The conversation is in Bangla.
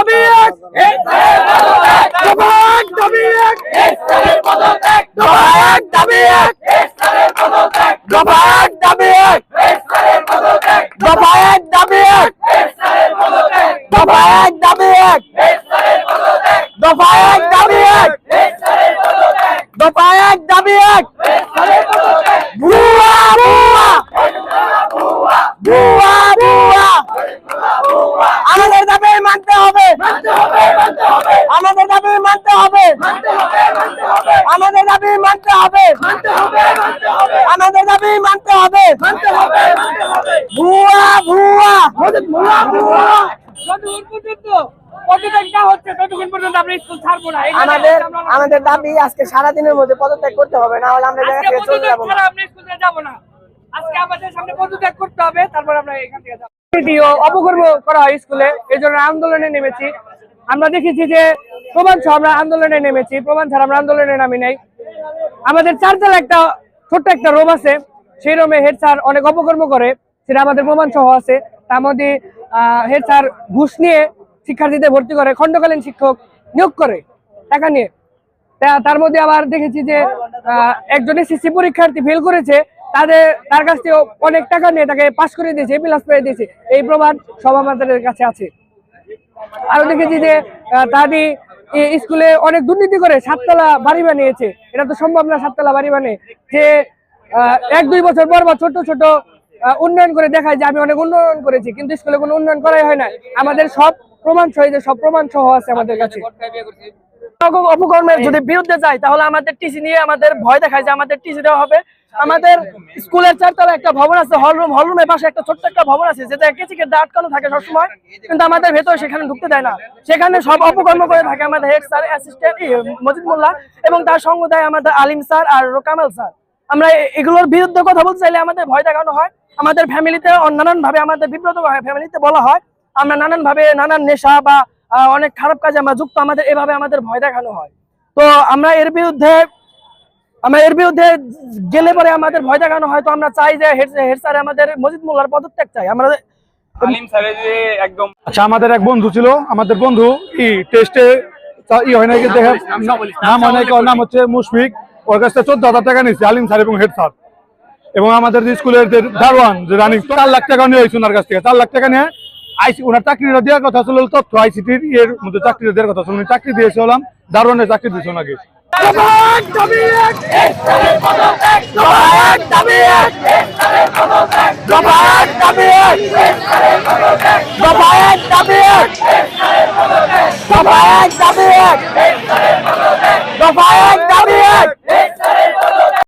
দাবি এক এক দাবি এক এক দাবি এক দফা দাবি এক দাবি এক দফা এক দাবি এক ভুয়া ভুয়া ভুয়া ভুয়া আমাদের দাবি মানতে হবে। আমাদের দাবি মানতে হবে। আমাদের দাবি মানতে হবে। আমাদের দাবি মানতে হবে। ভুয়া ভুয়া। আমাদের দাবি আজকে সারা দিনের মধ্যে পদত্যাগ করতে হবে না হলে আমরা জায়গা আজকে থেকে চলে যাব না। আজকে আমাদের সামনে পদত্যাগ করতে হবে তারপর আমরা এখান থেকে অপকর্ম করা হয় স্কুলে এই জন্য আন্দোলনে নেমেছি। আমরা দেখেছি যে প্রমাণ সহ আমরা আন্দোলনে নেমেছি, প্রমাণ ছাড়া আমরা আন্দোলনে নামি নাই। আমাদের চারতলা একটা ছোট্ট একটা রুম আছে, সেই রুমে হেড স্যার অনেক অপকর্ম করে, সেটা আমাদের প্রমাণ সহ আছে। তার মধ্যে হেড স্যার ঘুষ নিয়ে শিক্ষার্থীদের ভর্তি করে, খণ্ডকালীন শিক্ষক নিয়োগ করে, টাকা নিয়ে। তার মধ্যে আবার দেখেছি যে একজন এসএসসি পরীক্ষার্থী ফেল করেছে তাদের তার কাছ থেকে অনেক টাকা নিয়ে তাকে পাশ করে দিয়েছে প্লাস করে দিয়েছে। এই প্রমাণ সব আমাদের কাছে আছে। আরও দেখেছি যে আহ, তাদি স্কুলে অনেক দুর্নীতি করে সাততলা বাড়ি বানিয়েছে। এটা তো সম্ভব না সাততলা বাড়ি বানিয়ে। যে এক দুই বছর পর বা ছোট ছোট উন্নয়ন করে দেখায় যে আমি অনেক উন্নয়ন করেছি কিন্তু স্কুলে কোনো উন্নয়ন করাই হয় না আমাদের সব প্রমাণ সহ সব প্রমাণ সহ আছে আমাদের কাছে। অপকর্মের যদি বিরুদ্ধে যাই তাহলে আমাদের টিসি নিয়ে আমাদের ভয় দেখায় যে আমাদের টিসি দেওয়া হবে। আমাদের স্কুলের চারতলা একটা ভবন আছে হলরুম হলরুমের পাশে একটা ছোট্ট একটা ভবন আছে, যেটা কেচিকে দিয়ে আটকানো থাকে সবসময়, কিন্তু আমাদের ভেতর সেখানে ঢুকতে দেয় না। সেখানে সব অপকর্ম করে থাকে আমাদের head sir assistant Majid Molla, এবং তার সঙ্গ দেয় আমাদের আলিম স্যার আর কামাল স্যার আমরা এগুলোর বিরুদ্ধে কথা বলতে চাইলে আমাদের ভয় দেখানো হয়, আমাদের ফ্যামিলিতে নানান ভাবে আমাদের বিব্রত হয় ফ্যামিলিতে বলা হয়, আমরা নানান ভাবে নানান নেশা বা অনেক খারাপ কাজে আমরা যুক্ত, আমাদের এভাবে আমাদের ভয় দেখানো হয়। তো আমরা এর বিরুদ্ধে আমরা এর বিরুদ্ধে গেলে পরে আমাদের ভয় দেখানো হয় তো আমরা চাই যে হেড স্যার আমাদের মজিদ মোল্লার পদত্যাগ চাই। আমরা আচ্ছা আমাদের এক বন্ধু ছিল আমাদের বন্ধু ই টেস্টে ই হয় নাকি দেখে নাম হয় নাকি ওর নাম হচ্ছে মুশফিক। ওর কাছ থেকে চোদ্দ হাজার টাকা নিয়েছে আলিম স্যার এবং হেড স্যার। এবং আমাদের যে স্কুলের যে দারোয়ান যে রানিং চার লাখ টাকা নিয়ে হয়েছে ওনার কাছ থেকে। চার লাখ টাকা নিয়ে আইসি ওনার চাকরিটা দেওয়ার কথা ছিল তথ্য আইসিটির ইয়ের মধ্যে চাকরিটা দেওয়ার কথা ছিল। উনি চাকরি দিয়েছিলাম দারোয়ানের চাকরি দিয়েছে ওনাকে। দফা